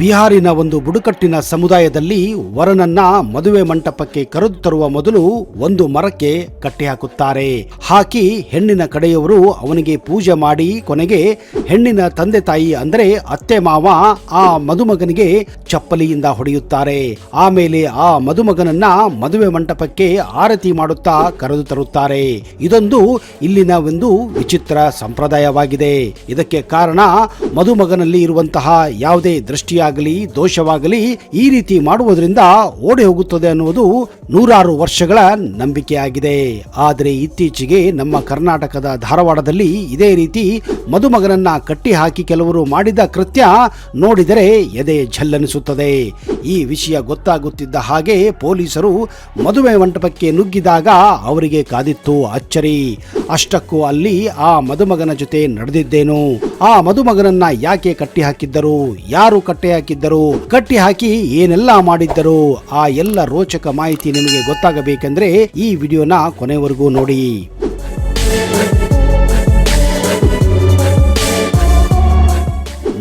ಬಿಹಾರಿನ ಒಂದು ಬುಡಕಟ್ಟಿನ ಸಮುದಾಯದಲ್ಲಿ ವರನನ್ನ ಮದುವೆ ಮಂಟಪಕ್ಕೆ ಕರೆದು ತರುವ ಮೊದಲು ಒಂದು ಮರಕ್ಕೆ ಕಟ್ಟಿ ಹಾಕುತ್ತಾರೆ ಹಾಕಿ ಹೆಣ್ಣಿನ ಕಡೆಯವರು ಅವನಿಗೆ ಪೂಜೆ ಮಾಡಿ ಕೊನೆಗೆ ಹೆಣ್ಣಿನ ತಂದೆ ತಾಯಿ ಅಂದರೆ ಅತ್ತೆ ಮಾವ ಆ ಮದುಮಗನಿಗೆ ಚಪ್ಪಲಿಯಿಂದ ಹೊಡೆಯುತ್ತಾರೆ. ಆಮೇಲೆ ಆ ಮದುಮಗನನ್ನ ಮದುವೆ ಮಂಟಪಕ್ಕೆ ಆರತಿ ಮಾಡುತ್ತಾ ಕರೆದು ತರುತ್ತಾರೆ. ಇದೊಂದು ಇಲ್ಲಿನ ಒಂದು ವಿಚಿತ್ರ ಸಂಪ್ರದಾಯವಾಗಿದೆ. ಇದಕ್ಕೆ ಕಾರಣ ಮದುಮಗನಲ್ಲಿ ಇರುವಂತಹ ಯಾವುದೇ ದೃಷ್ಟಿಯಾಗಲಿ ದೋಷವಾಗಲಿ ಈ ರೀತಿ ಮಾಡುವುದರಿಂದ ಓಡಿ ಹೋಗುತ್ತದೆ ಅನ್ನುವುದು ನೂರಾರು ವರ್ಷಗಳ ನಂಬಿಕೆಯಾಗಿದೆ. ಆದರೆ ಇತ್ತೀಚೆಗೆ ನಮ್ಮ ಕರ್ನಾಟಕದ ಧಾರವಾಡದಲ್ಲಿ ಇದೇ ರೀತಿ ಮದುಮಗನನ್ನ ಕಟ್ಟಿ ಹಾಕಿ ಕೆಲವರು ಮಾಡಿದ ಕೃತ್ಯ ನೋಡಿದರೆ ಎದೆ ಝಲ್ಲನಿಸುತ್ತದೆ. ಈ ವಿಷಯ ಗೊತ್ತಾಗುತ್ತಿದ್ದ ಹಾಗೆ ಪೊಲೀಸರು ಮದುವೆ ಮಂಟಪಕ್ಕೆ ನುಗ್ಗಿದಾಗ ಅವರಿಗೆ ಕಾದಿತ್ತು ಅಚ್ಚರಿ. ಅಷ್ಟಕ್ಕೂ ಅಲ್ಲಿ ಆ ಮದುಮಗನ ಜೊತೆ ನಡೆದಿದ್ದೇನು? ಆ ಮದುಮಗನನ್ನ ಯಾಕೆ ಕಟ್ಟಿ ಹಾಕಿದ್ದರು ಯಾರು ಕಟ್ಟಿ ಹಾಕಿದ್ದರು. ಕಟ್ಟಿ ಹಾಕಿ ಏನೆಲ್ಲ ಮಾಡಿದ್ದರು? ಆ ಎಲ್ಲ ರೋಚಕ ಮಾಹಿತಿ ನಿಮಗೆ ಗೊತ್ತಾಗಬೇಕೆಂದ್ರೆ ಈ ವಿಡಿಯೋನ ಕೊನೆವರೆಗೂ ನೋಡಿ.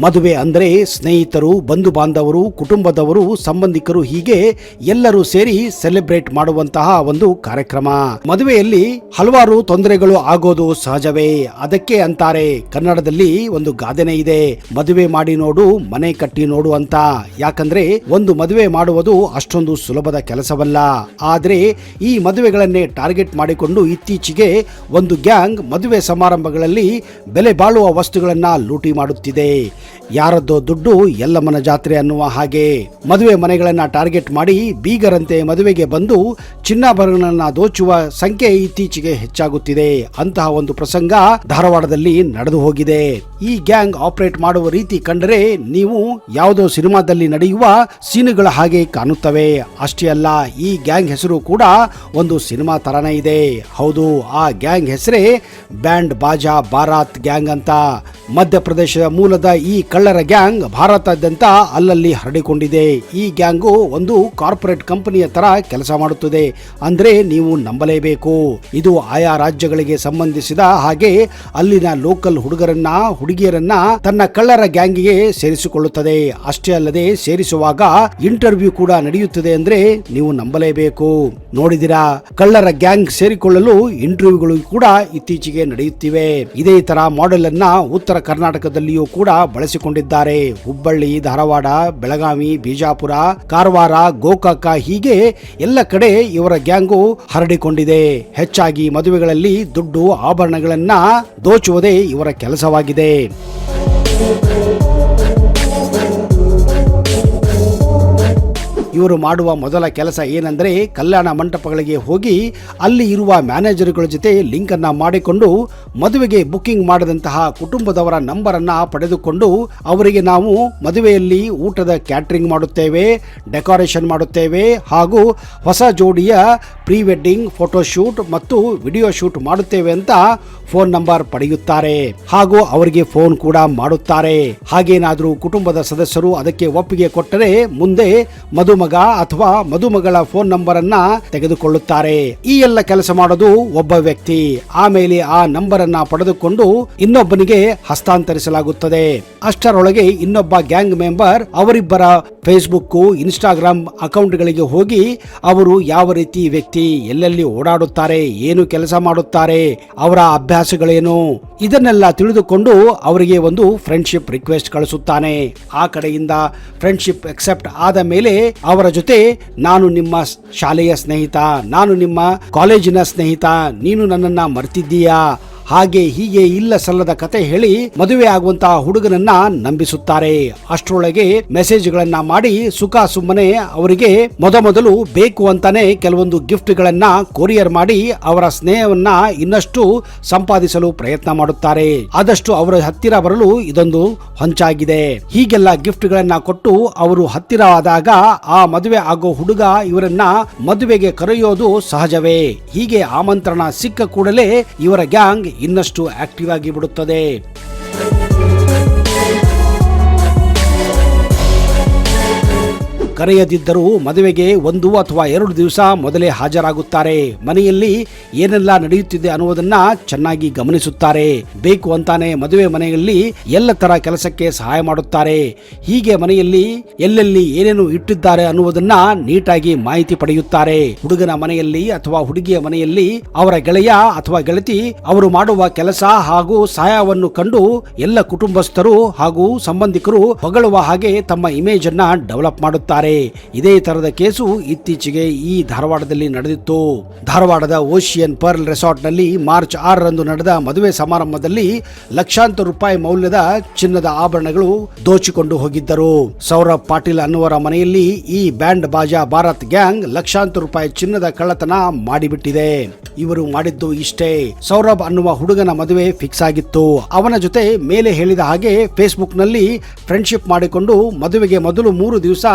ಮದುವೆ ಅಂದರೆ ಸ್ನೇಹಿತರು, ಬಂಧು ಬಾಂಧವರು, ಕುಟುಂಬದವರು, ಸಂಬಂಧಿಕರು ಹೀಗೆ ಎಲ್ಲರೂ ಸೇರಿ ಸೆಲೆಬ್ರೇಟ್ ಮಾಡುವಂತಹ ಒಂದು ಕಾರ್ಯಕ್ರಮ. ಮದುವೆಯಲ್ಲಿ ಹಲವಾರು ತೊಂದರೆಗಳು ಆಗೋದು ಸಹಜವೇ. ಅದಕ್ಕೆ ಅಂತಾರೆ, ಕನ್ನಡದಲ್ಲಿ ಒಂದು ಗಾದೆನೆ ಇದೆ. ಮದುವೆ ಮಾಡಿ ನೋಡು, ಮನೆ ಕಟ್ಟಿ ನೋಡು ಅಂತ. ಯಾಕಂದ್ರೆ ಒಂದು ಮದುವೆ ಮಾಡುವುದು ಅಷ್ಟೊಂದು ಸುಲಭದ ಕೆಲಸವಲ್ಲ. ಆದ್ರೆ ಈ ಮದುವೆಗಳನ್ನೇ ಟಾರ್ಗೆಟ್ ಮಾಡಿಕೊಂಡು ಇತ್ತೀಚೆಗೆ ಒಂದು ಗ್ಯಾಂಗ್ ಮದುವೆ ಸಮಾರಂಭಗಳಲ್ಲಿ ಬೆಲೆ ಬಾಳುವ ವಸ್ತುಗಳನ್ನ ಲೂಟಿ ಮಾಡುತ್ತಿದೆ. ಯಾರದ್ದೋ ದುಡ್ಡು ಎಲ್ಲಮ್ಮನ ಜಾತ್ರೆ ಅನ್ನುವ ಹಾಗೆ. ಮದುವೆ ಮನೆಗಳನ್ನ ಟಾರ್ಗೆಟ್ ಮಾಡಿ ಬೀಗರಂತೆ ಮದುವೆಗೆ ಬಂದು ಚಿನ್ನಾಭರಣ ದೋಚುವ ಸಂಖ್ಯೆ ಇತ್ತೀಚೆಗೆ ಹೆಚ್ಚಾಗುತ್ತಿದೆ. ಅಂತಹ ಒಂದು ಪ್ರಸಂಗ ಧಾರವಾಡದಲ್ಲಿ ನಡೆದು ಹೋಗಿದೆ. ಈ ಗ್ಯಾಂಗ್ ಆಪರೇಟ್ ಮಾಡುವ ರೀತಿ ಕಂಡರೆ ನೀವು ಯಾವುದೋ ಸಿನಿಮಾದಲ್ಲಿ ನಡೆಯುವ ಸೀನುಗಳ ಹಾಗೆ ಕಾಣುತ್ತವೆ. ಅಷ್ಟೇ ಅಲ್ಲ, ಈ ಗ್ಯಾಂಗ್ ಹೆಸರು ಕೂಡ ಒಂದು ಸಿನಿಮಾ ತರನೇ ಇದೆ. ಹೌದು, ಆ ಗ್ಯಾಂಗ್ ಹೆಸರೇ ಬ್ಯಾಂಡ್ ಬಾಜಾ ಬಾರಾತ್ ಗ್ಯಾಂಗ್ ಅಂತ. ಮಧ್ಯಪ್ರದೇಶದ ಮೂಲದ ಈ ಕಳ್ಳರ ಗ್ಯಾಂಗ್ ಭಾರತಾದ್ಯಂತ ಅಲ್ಲಲ್ಲಿ ಹರಡಿಕೊಂಡಿದೆ. ಈ ಗ್ಯಾಂಗು ಒಂದು ಕಾರ್ಪೊರೇಟ್ ಕಂಪನಿಯ ತರ ಕೆಲಸ ಮಾಡುತ್ತದೆ. ಅಂದ್ರೆ ನೀವು ನಂಬಲೇಬೇಕು. ಇದು ಆಯಾ ರಾಜ್ಯಗಳಿಗೆ ಸಂಬಂಧಿಸಿದ ಹಾಗೆ ಅಲ್ಲಿನ ಲೋಕಲ್ ಹುಡುಗರನ್ನ, ಹುಡುಗಿಯರನ್ನ ತನ್ನ ಕಳ್ಳರ ಗ್ಯಾಂಗಿಗೆ ಸೇರಿಸಿಕೊಳ್ಳುತ್ತದೆ. ಅಷ್ಟೇ ಅಲ್ಲದೆ ಸೇರಿಸುವಾಗ ಇಂಟರ್ವ್ಯೂ ಕೂಡ ನಡೆಯುತ್ತದೆ ಅಂದ್ರೆ ನೀವು ನಂಬಲೇಬೇಕು. ನೋಡಿದಿರಾ? ಕಳ್ಳರ ಗ್ಯಾಂಗ್ ಸೇರಿಕೊಳ್ಳಲು ಇಂಟರ್ವ್ಯೂಗಳು ಕೂಡ ಇತ್ತೀಚೆಗೆ ನಡೆಯುತ್ತಿವೆ. ಇದೇ ತರ ಮಾಡೆಲ್ ಅನ್ನ ಉತ್ತರ ಕರ್ನಾಟಕದಲ್ಲಿಯೂ ಕೂಡ ಬಳಸಿಕೊಂಡಿದ್ದಾರೆ. ಹುಬ್ಬಳ್ಳಿ, ಧಾರವಾಡ, ಬೆಳಗಾವಿ, ಬಿಜಾಪುರ, ಕಾರವಾರ, ಗೋಕಾಕ ಹೀಗೆ ಎಲ್ಲ ಕಡೆ ಇವರ ಗ್ಯಾಂಗು ಹರಡಿಕೊಂಡಿದೆ. ಹೆಚ್ಚಾಗಿ ಮದುವೆಗಳಲ್ಲಿ ದುಡ್ಡು, ಆಭರಣಗಳನ್ನ ದೋಚುವುದೇ ಇವರ ಕೆಲಸವಾಗಿದೆ. ಇವರು ಮಾಡುವ ಮೊದಲ ಕೆಲಸ ಏನೆಂದರೆ ಕಲ್ಯಾಣ ಮಂಟಪಗಳಿಗೆ ಹೋಗಿ ಅಲ್ಲಿ ಇರುವ ಮ್ಯಾನೇಜರ್ಗಳ ಜೊತೆ ಲಿಂಕ್ ಅನ್ನ ಮಾಡಿಕೊಂಡು ಮದುವೆಗೆ ಬುಕಿಂಗ್ ಮಾಡದಂತಹ ಕುಟುಂಬದವರ ನಂಬರನ್ನು ಪಡೆದುಕೊಂಡು ಅವರಿಗೆ ನಾವು ಮದುವೆಯಲ್ಲಿ ಊಟದ ಕ್ಯಾಟ್ರಿಂಗ್ ಮಾಡುತ್ತೇವೆ, ಡೆಕೋರೇಷನ್ ಮಾಡುತ್ತೇವೆ ಹಾಗೂ ಹೊಸ ಜೋಡಿಯ ಪ್ರೀ ವೆಡ್ಡಿಂಗ್ ಫೋಟೋಶೂಟ್ ಮತ್ತು ವಿಡಿಯೋ ಶೂಟ್ ಮಾಡುತ್ತೇವೆ ಅಂತ ಫೋನ್ ನಂಬರ್ ಪಡೆಯುತ್ತಾರೆ. ಹಾಗೂ ಅವರಿಗೆ ಫೋನ್ ಕೂಡ ಮಾಡುತ್ತಾರೆ. ಹಾಗೇನಾದರೂ ಕುಟುಂಬದ ಸದಸ್ಯರು ಅದಕ್ಕೆ ಒಪ್ಪಿಗೆ ಕೊಟ್ಟರೆ ಮುಂದೆ ಮದುಮಗ ಅಥವಾ ಮದುಮಗಳ ಫೋನ್ ನಂಬರ್ ಅನ್ನ ತೆಗೆದುಕೊಳ್ಳುತ್ತಾರೆ. ಈ ಎಲ್ಲ ಕೆಲಸ ಮಾಡೋದು ಒಬ್ಬ ವ್ಯಕ್ತಿ. ಆಮೇಲೆ ಆ ನಂಬರ್ ಅನ್ನ ಪಡೆದುಕೊಂಡು ಇನ್ನೊಬ್ಬನಿಗೆ ಹಸ್ತಾಂತರಿಸಲಾಗುತ್ತದೆ. ಅಷ್ಟರೊಳಗೆ ಇನ್ನೊಬ್ಬ ಗ್ಯಾಂಗ್ ಮೆಂಬರ್ ಅವರಿಬ್ಬರ ಫೇಸ್ಬುಕ್ ಇನ್ಸ್ಟಾಗ್ರಾಮ್ ಅಕೌಂಟ್ಗಳಿಗೆ ಹೋಗಿ ಅವರು ಯಾವ ರೀತಿ ವ್ಯಕ್ತಿ, ಎಲ್ಲೆಲ್ಲಿ ಓಡಾಡುತ್ತಾರೆ, ಏನು ಕೆಲಸ ಮಾಡುತ್ತಾರೆ, ಅವರ ಅಭ್ಯಾಸಗಳೇನು? ಇದನ್ನೆಲ್ಲ ತಿಳಿದುಕೊಂಡು ಅವರಿಗೆ ಒಂದು ಫ್ರೆಂಡ್ಶಿಪ್ ರಿಕ್ವೆಸ್ಟ್ ಕಳಿಸುತ್ತಾನೆ. ಆ ಕಡೆಯಿಂದ ಫ್ರೆಂಡ್ಶಿಪ್ ಅಕ್ಸೆಪ್ಟ್ ಆದ ಮೇಲೆ ಅವರ ಜೊತೆ ನಾನು ನಿಮ್ಮ ಶಾಲೆಯ ಸ್ನೇಹಿತ ನಾನು ನಿಮ್ಮ ಕಾಲೇಜಿನ ಸ್ನೇಹಿತ ನೀನು ನನ್ನನ್ನ ಮರ್ತಿದ್ದೀಯಾ? ಹಾಗೆ ಹೀಗೆ ಇಲ್ಲ ಸಲ್ಲದ ಕತೆ ಹೇಳಿ ಮದುವೆ ಆಗುವಂತಹ ಹುಡುಗನನ್ನ ನಂಬಿಸುತ್ತಾರೆ. ಅಷ್ಟರೊಳಗೆ ಮೆಸೇಜ್ ಗಳನ್ನ ಮಾಡಿ ಸುಖ ಸುಮ್ಮನೆ ಅವರಿಗೆ ಮೊದಮೊದಲು ಬೇಕು ಅಂತಾನೆ ಕೆಲವೊಂದು ಗಿಫ್ಟ್ ಗಳನ್ನ ಕೊರಿಯರ್ ಮಾಡಿ ಅವರ ಸ್ನೇಹವನ್ನ ಇನ್ನಷ್ಟು ಸಂಪಾದಿಸಲು ಪ್ರಯತ್ನ ಮಾಡುತ್ತಾರೆ. ಆದಷ್ಟು ಅವರ ಹತ್ತಿರ ಬರಲು ಇದೊಂದು ಹೊಂಚಾಗಿದೆ. ಹೀಗೆಲ್ಲ ಗಿಫ್ಟ್ಗಳನ್ನ ಕೊಟ್ಟು ಅವರು ಹತ್ತಿರ ಆದಾಗ ಆ ಮದುವೆ ಆಗೋ ಹುಡುಗ ಇವರನ್ನ ಮದುವೆಗೆ ಕರೆಯೋದು ಸಹಜವೇ. ಹೀಗೆ ಆಮಂತ್ರಣ ಸಿಕ್ಕ ಕೂಡಲೇ ಇವರ ಗ್ಯಾಂಗ್ ಇನ್ನಷ್ಟು ಆಕ್ಟಿವ್ ಆಗಿ ಕರೆಯದಿದ್ದರೂ ಮದುವೆಗೆ ಒಂದು ಅಥವಾ ಎರಡು ದಿವಸ ಮೊದಲೇ ಹಾಜರಾಗುತ್ತಾರೆ. ಮನೆಯಲ್ಲಿ ಏನೆಲ್ಲ ನಡೆಯುತ್ತಿದೆ ಅನ್ನುವುದನ್ನ ಚೆನ್ನಾಗಿ ಗಮನಿಸುತ್ತಾರೆ. ಬೇಕು ಅಂತಾನೆ ಮದುವೆ ಮನೆಯಲ್ಲಿ ಎಲ್ಲ ತರ ಕೆಲಸಕ್ಕೆ ಸಹಾಯ ಮಾಡುತ್ತಾರೆ. ಹೀಗೆ ಮನೆಯಲ್ಲಿ ಎಲ್ಲೆಲ್ಲಿ ಏನೇನು ಇಟ್ಟಿದ್ದಾರೆ ಅನ್ನುವುದನ್ನ ನೀಟಾಗಿ ಮಾಹಿತಿ ಪಡೆಯುತ್ತಾರೆ. ಹುಡುಗನ ಮನೆಯಲ್ಲಿ ಅಥವಾ ಹುಡುಗಿಯ ಮನೆಯಲ್ಲಿ ಅವರ ಗೆಳೆಯ ಅಥವಾ ಗೆಳತಿ ಅವರು ಮಾಡುವ ಕೆಲಸ ಹಾಗೂ ಸಹಾಯವನ್ನು ಕಂಡು ಎಲ್ಲ ಕುಟುಂಬಸ್ಥರು ಹಾಗೂ ಸಂಬಂಧಿಕರು ಹೊಗಳುವ ಹಾಗೆ ತಮ್ಮ ಇಮೇಜ್ ಅನ್ನ ಡೆವಲಪ್ ಮಾಡುತ್ತಾರೆ. ಇದೇ ತರದ ಕೇಸು ಇತ್ತೀಚೆಗೆ ಈ ಧಾರವಾಡದಲ್ಲಿ ನಡೆದಿತ್ತು. ಧಾರವಾಡದ ಓಶಿಯನ್ ಪರ್ಲ್ ರೆಸಾರ್ಟ್ನಲ್ಲಿ ಮಾರ್ಚ್ ಆರರಂದು ನಡೆದ ಮದುವೆ ಸಮಾರಂಭದಲ್ಲಿ ಲಕ್ಷಾಂತರ ರೂಪಾಯಿ ಮೌಲ್ಯದ ಚಿನ್ನದ ಆಭರಣಗಳು ದೋಚಿಕೊಂಡು ಹೋಗಿದ್ದರು. ಸೌರಭ್ ಪಾಟೀಲ್ ಅನ್ನುವರ ಮನೆಯಲ್ಲಿ ಈ ಬ್ಯಾಂಡ್ ಬಾಜಾ ಭಾರತ್ ಗ್ಯಾಂಗ್ ಲಕ್ಷಾಂತರ ರೂಪಾಯಿ ಚಿನ್ನದ ಕಳ್ಳತನ ಮಾಡಿಬಿಟ್ಟಿದೆ. ಇವರು ಮಾಡಿದ್ದು ಇಷ್ಟೇ. ಸೌರಭ್ ಅನ್ನುವ ಹುಡುಗನ ಮದುವೆ ಫಿಕ್ಸ್ ಆಗಿತ್ತು. ಅವನ ಜೊತೆ ಮೇಲೆ ಹೇಳಿದ ಹಾಗೆ ಫೇಸ್ಬುಕ್ನಲ್ಲಿ ಫ್ರೆಂಡ್ಶಿಪ್ ಮಾಡಿಕೊಂಡು ಮದುವೆಗೆ ಮೊದಲು ಮೂರು ದಿವಸ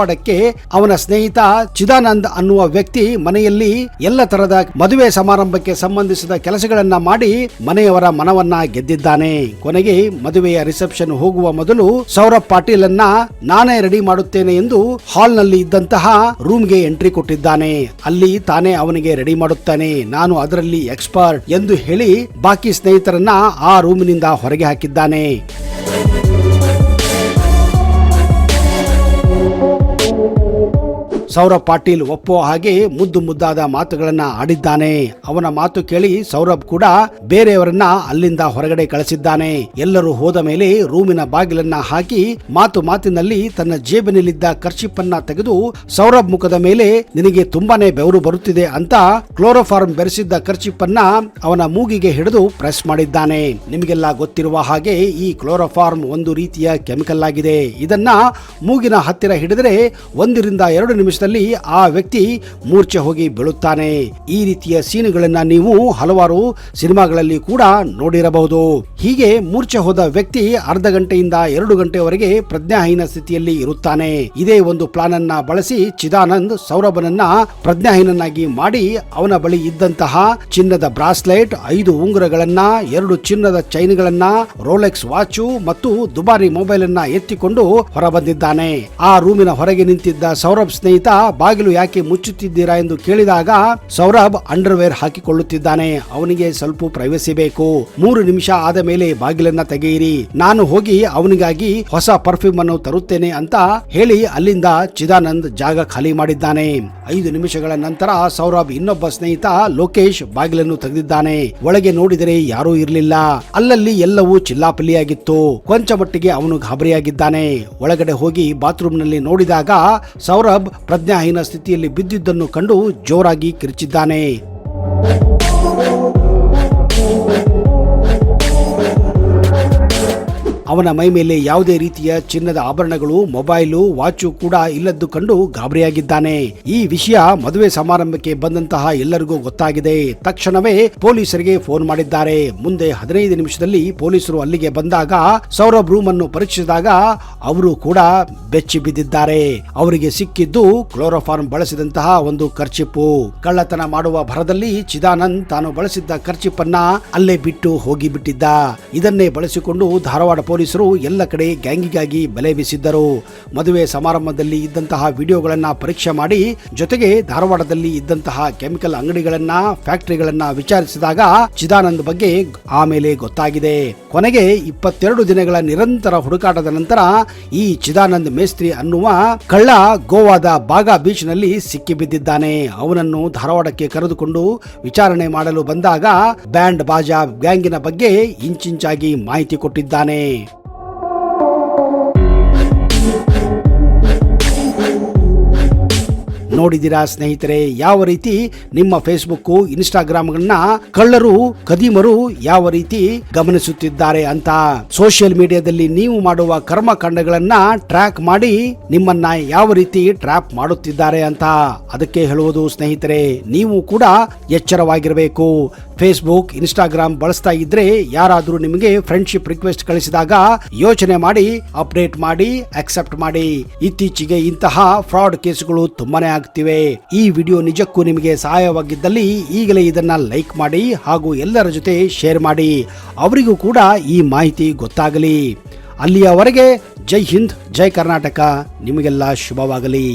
ಧಾರವಾಡಕ್ಕೆ ಅವನ ಸ್ನೇಹಿತ ಚಿದಾನಂದ್ ಅನ್ನುವ ವ್ಯಕ್ತಿ ಮನೆಯಲ್ಲಿ ಎಲ್ಲ ತರದ ಮದುವೆ ಸಮಾರಂಭಕ್ಕೆ ಸಂಬಂಧಿಸಿದ ಕೆಲಸಗಳನ್ನ ಮಾಡಿ ಮನೆಯವರ ಮನವನ್ನ ಗೆದ್ದಿದ್ದಾನೆ. ಕೊನೆಗೆ ಮದುವೆಯ ರಿಸೆಪ್ಷನ್ ಹೋಗುವ ಮೊದಲು ಸೌರಭ್ ಪಾಟೀಲ್ ಅನ್ನ ನಾನೇ ರೆಡಿ ಮಾಡುತ್ತೇನೆ ಎಂದು ಹಾಲ್ನಲ್ಲಿ ಇದ್ದಂತಹ ರೂಮ್ಗೆ ಎಂಟ್ರಿ ಕೊಟ್ಟಿದ್ದಾನೆ. ಅಲ್ಲಿ ತಾನೇ ಅವನಿಗೆ ರೆಡಿ ಮಾಡುತ್ತಾನೆ. ನಾನು ಅದರಲ್ಲಿ ಎಕ್ಸ್ಪರ್ಟ್ ಎಂದು ಹೇಳಿ ಬಾಕಿ ಸ್ನೇಹಿತರನ್ನ ಆ ರೂಮಿನಿಂದ ಹೊರಗೆ ಹಾಕಿದ್ದಾನೆ. ಸೌರಭ್ ಪಾಟೀಲ್ ಒಪ್ಪೋ ಹಾಗೆ ಮುದ್ದು ಮುದ್ದಾದ ಮಾತುಗಳನ್ನ ಆಡಿದ್ದಾನೆ. ಅವನ ಮಾತು ಕೇಳಿ ಸೌರಭ್ ಕೂಡ ಬೇರೆಯವರನ್ನ ಅಲ್ಲಿಂದ ಹೊರಗಡೆ ಕಳಿಸಿದ್ದಾನೆ. ಎಲ್ಲರೂ ಹೋದ ಮೇಲೆ ರೂಮಿನ ಬಾಗಿಲನ್ನ ಹಾಕಿ ಮಾತು ಮಾತಿನಲ್ಲಿ ತನ್ನ ಜೇಬಿನಲ್ಲಿದ್ದ ಕರ್ಚಿಪ್ಪನ್ನ ತೆಗೆದು ಸೌರಭ್ ಮುಖದ ಮೇಲೆ, ನಿನಗೆ ತುಂಬಾನೇ ಬೆವರು ಬರುತ್ತಿದೆ ಅಂತ ಕ್ಲೋರೋಫಾರ್ಮ್ ಬೆರೆಸಿದ್ದ ಕರ್ಚಿಪ್ಪನ್ನ ಅವನ ಮೂಗಿಗೆ ಹಿಡಿದು ಪ್ರೆಸ್ ಮಾಡಿದ್ದಾನೆ. ನಿಮಗೆಲ್ಲ ಗೊತ್ತಿರುವ ಹಾಗೆ ಈ ಕ್ಲೋರೋಫಾರ್ಮ್ ಒಂದು ರೀತಿಯ ಕೆಮಿಕಲ್ ಆಗಿದೆ. ಇದನ್ನ ಮೂಗಿನ ಹತ್ತಿರ ಹಿಡಿದರೆ ಒಂದರಿಂದ ಎರಡು ನಿಮಿಷದಲ್ಲಿ ಆ ವ್ಯಕ್ತಿ ಮೂರ್ಛೆ ಹೋಗಿ ಬೀಳುತ್ತಾನೆ. ಈ ರೀತಿಯ ಸೀನ್ಗಳನ್ನ ನೀವು ಹಲವಾರು ಸಿನಿಮಾಗಳಲ್ಲಿ ಕೂಡ ನೋಡಿರಬಹುದು. ಹೀಗೆ ಮೂರ್ಛೆ ಹೋದ ವ್ಯಕ್ತಿ ಅರ್ಧ ಗಂಟೆಯಿಂದ ಎರಡು ಗಂಟೆವರೆಗೆ ಪ್ರಜ್ಞಾಹೀನ ಸ್ಥಿತಿಯಲ್ಲಿ ಇರುತ್ತಾನೆ. ಇದೇ ಒಂದು ಪ್ಲಾನ್ ಅನ್ನ ಬಳಸಿ ಚಿದಾನಂದ್ ಸೌರಭನನ್ನ ಪ್ರಜ್ಞಾಹೀನನಾಗಿ ಮಾಡಿ ಅವನ ಬಳಿ ಇದ್ದಂತಹ ಚಿನ್ನದ ಬ್ರಾಸ್ಲೆಟ್, ಐದು ಉಂಗುರಗಳನ್ನ, ಎರಡು ಚಿನ್ನದ ಚೈನ್ಗಳನ್ನ, ರೋಲೆಕ್ಸ್ ವಾಚು ಮತ್ತು ದುಬಾರಿ ಮೊಬೈಲ್ ಅನ್ನ ಎತ್ತಿಕೊಂಡು ಹೊರಬಂದಿದ್ದಾನೆ. ಆ ರೂಮಿನ ಹೊರಗೆ ನಿಂತಿದ್ದ ಸೌರಭ್ ಸ್ನೇಹಿತ ಬಾಗಿಲು ಯಾಕೆ ಮುಚ್ಚುತ್ತಿದ್ದೀರಾ ಎಂದು ಕೇಳಿದಾಗ ಸೌರಭ್ ಅಂಡರ್ವೇರ್ ಹಾಕಿಕೊಳ್ಳುತ್ತಿದ್ದಾನೆ. ಅವನಿಗೆ ಸ್ವಲ್ಪ ಪ್ರೈವಸಿ ಬೇಕು. ಮೂರು ನಿಮಿಷ ಆದ ಮೇಲೆ ಬಾಗಿಲನ್ನ ತೆಗೆಯಿರಿ. ನಾನು ಹೋಗಿ ಅವನಿಗಾಗಿ ಹೊಸ ಪರ್ಫ್ಯೂಮ್ ಅನ್ನು ತರುತ್ತೇನೆ ಅಂತ ಹೇಳಿ ಅಲ್ಲಿಂದ ಚಿದಾನಂದ್ ಜಾಗ ಖಾಲಿ ಮಾಡಿದ್ದಾನೆ. ಐದು ನಿಮಿಷಗಳ ನಂತರ ಸೌರಭ್ ಇನ್ನೊಬ್ಬ ಸ್ನೇಹಿತ ಲೋಕೇಶ್ ಬಾಗಿಲನ್ನು ತೆಗೆದಿದ್ದಾನೆ. ಒಳಗೆ ನೋಡಿದರೆ ಯಾರೂ ಇರಲಿಲ್ಲ. ಅಲ್ಲಲ್ಲಿ ಎಲ್ಲವೂ ಚಿಲ್ಲಾಪಿಲ್ಲಿಯಾಗಿತ್ತು. ಕೊಂಚ ಮಟ್ಟಿಗೆ ಅವನು ಗಾಬರಿಯಾಗಿದ್ದಾನೆ. ಒಳಗಡೆ ಹೋಗಿ ಬಾತ್ರೂಮ್ನಲ್ಲಿ ನೋಡಿದಾಗ ಸೌರಭ್ ಪ್ರಜ್ಞಾಹೀನ ಸ್ಥಿತಿಯಲ್ಲಿ ಬಿದ್ದಿದ್ದನ್ನು ಕಂಡು ಜೋರಾಗಿ ಕಿರಿಚಿದ್ದಾನೆ. ಅವನ ಮೈ ಮೇಲೆ ಯಾವುದೇ ರೀತಿಯ ಚಿನ್ನದ ಆಭರಣಗಳು, ಮೊಬೈಲು, ವಾಚು ಕೂಡ ಇಲ್ಲದ್ದು ಕಂಡು ಗಾಬರಿಯಾಗಿದ್ದಾನೆ. ಈ ವಿಷಯ ಮದುವೆ ಸಮಾರಂಭಕ್ಕೆ ಬಂದಂತಹ ಎಲ್ಲರಿಗೂ ಗೊತ್ತಾಗಿದೆ. ತಕ್ಷಣವೇ ಪೊಲೀಸರಿಗೆ ಫೋನ್ ಮಾಡಿದ್ದಾರೆ. ಮುಂದೆ ಹದಿನೈದು ನಿಮಿಷದಲ್ಲಿ ಪೊಲೀಸರು ಅಲ್ಲಿಗೆ ಬಂದಾಗ ಸೌರಭ್ ರೂಮ್ ಅನ್ನು ಪರೀಕ್ಷಿಸಿದಾಗ ಅವರು ಕೂಡ ಬೆಚ್ಚಿ ಬಿದ್ದಿದ್ದಾರೆ. ಅವರಿಗೆ ಸಿಕ್ಕಿದ್ದು ಕ್ಲೋರೋಫಾರ್ಮ್ ಬಳಸಿದಂತಹ ಒಂದು ಖರ್ಚಿಪ್ಪು ಕಳ್ಳತನ ಮಾಡುವ ಭರದಲ್ಲಿ ಚಿದಾನಂದ್ ತಾನು ಬಳಸಿದ್ದ ಖರ್ಚಿಪ್ಪನ್ನ ಅಲ್ಲೇ ಬಿಟ್ಟು ಹೋಗಿಬಿಟ್ಟಿದ್ದ. ಇದನ್ನೇ ಬಳಸಿಕೊಂಡು ಧಾರವಾಡ ಪೊಲೀಸರು ಎಲ್ಲ ಕಡೆ ಗ್ಯಾಂಗಿಗಾಗಿ ಬಲೆ ಬೀಸಿದ್ದರು. ಮದುವೆ ಸಮಾರಂಭದಲ್ಲಿ ಇದ್ದಂತಹ ವಿಡಿಯೋಗಳನ್ನ ಪರೀಕ್ಷೆ ಮಾಡಿ, ಜೊತೆಗೆ ಧಾರವಾಡದಲ್ಲಿ ಇದ್ದಂತಹ ಕೆಮಿಕಲ್ ಅಂಗಡಿಗಳನ್ನ, ಫ್ಯಾಕ್ಟರಿಗಳನ್ನ ವಿಚಾರಿಸಿದಾಗ ಚಿದಾನಂದ್ ಬಗ್ಗೆ ಆಮೇಲೆ ಗೊತ್ತಾಗಿದೆ. ಕೊನೆಗೆ ಇಪ್ಪತ್ತೆರಡು ದಿನಗಳ ನಿರಂತರ ಹುಡುಕಾಟದ ನಂತರ ಈ ಚಿದಾನಂದ್ ಮೇಸ್ತ್ರಿ ಅನ್ನುವ ಕಳ್ಳ ಗೋವಾದ ಬಾಗಾ ಬೀಚ್ನಲ್ಲಿ ಸಿಕ್ಕಿಬಿದ್ದಿದ್ದಾನೆ ಅವನನ್ನು ಧಾರವಾಡಕ್ಕೆ ಕರೆದುಕೊಂಡು ವಿಚಾರಣೆ ಮಾಡಲು ಬಂದಾಗ ಬ್ಯಾಂಡ್ ಬಾಜಾ ಗ್ಯಾಂಗಿನ ಬಗ್ಗೆ ಇಂಚಿಂಚಾಗಿ ಮಾಹಿತಿ ಕೊಟ್ಟಿದ್ದಾನೆ. ನೋಡಿದಿರಾ ಸ್ನೇಹಿತರೆ, ಯಾವ ರೀತಿ ನಿಮ್ಮ ಫೇಸ್ಬುಕ್ ಇನ್ಸ್ಟಾಗ್ರಾಮ್ಗಳನ್ನ ಕಳ್ಳರು ಕದಿಮರು ಯಾವ ರೀತಿ ಗಮನಿಸುತ್ತಿದ್ದಾರೆ ಅಂತ ಸೋಷಿಯಲ್ ಮೀಡಿಯಾದಲ್ಲಿ ನೀವು ಮಾಡುವ ಕರ್ಮಕಾಂಡಗಳನ್ನ ಟ್ರ್ಯಾಕ್ ಮಾಡಿ ನಿಮ್ಮನ್ನ ಯಾವ ರೀತಿ ಟ್ರ್ಯಾಪ್ ಮಾಡುತ್ತಿದ್ದಾರೆ ಅಂತ ಅದಕ್ಕೆ ಹೇಳುವುದು ಸ್ನೇಹಿತರೆ, ನೀವು ಕೂಡ ಎಚ್ಚರವಾಗಿರಬೇಕು. ಫೇಸ್ಬುಕ್ ಇನ್ಸ್ಟಾಗ್ರಾಮ್ ಬಳಸ್ತಾ ಇದ್ರೆ ಯಾರಾದರೂ ನಿಮಗೆ ಫ್ರೆಂಡ್ಶಿಪ್ ರಿಕ್ವೆಸ್ಟ್ ಕಳಿಸಿದಾಗ ಯೋಚನೆ ಮಾಡಿ ಅಪ್ಡೇಟ್ ಮಾಡಿ ಅಕ್ಸೆಪ್ಟ್ ಮಾಡಿ. ಇತ್ತೀಚೆಗೆ ಇಂತಹ ಫ್ರಾಡ್ ಕೇಸ್ಗಳು ತುಂಬಾನೇ ಆಗ್ತಿವೆ. ಈ ವಿಡಿಯೋ ನಿಜಕ್ಕೂ ನಿಮಗೆ ಸಹಾಯವಾಗಿದ್ದಲ್ಲಿ ಈಗಲೇ ಇದನ್ನ ಲೈಕ್ ಮಾಡಿ ಹಾಗೂ ಎಲ್ಲರ ಜೊತೆ ಶೇರ್ ಮಾಡಿ. ಅವರಿಗೂ ಕೂಡ ಈ ಮಾಹಿತಿ ಗೊತ್ತಾಗಲಿ. ಅಲ್ಲಿಯವರೆಗೆ ಜೈ ಹಿಂದ್, ಜೈ ಕರ್ನಾಟಕ. ನಿಮಗೆಲ್ಲ ಶುಭವಾಗಲಿ.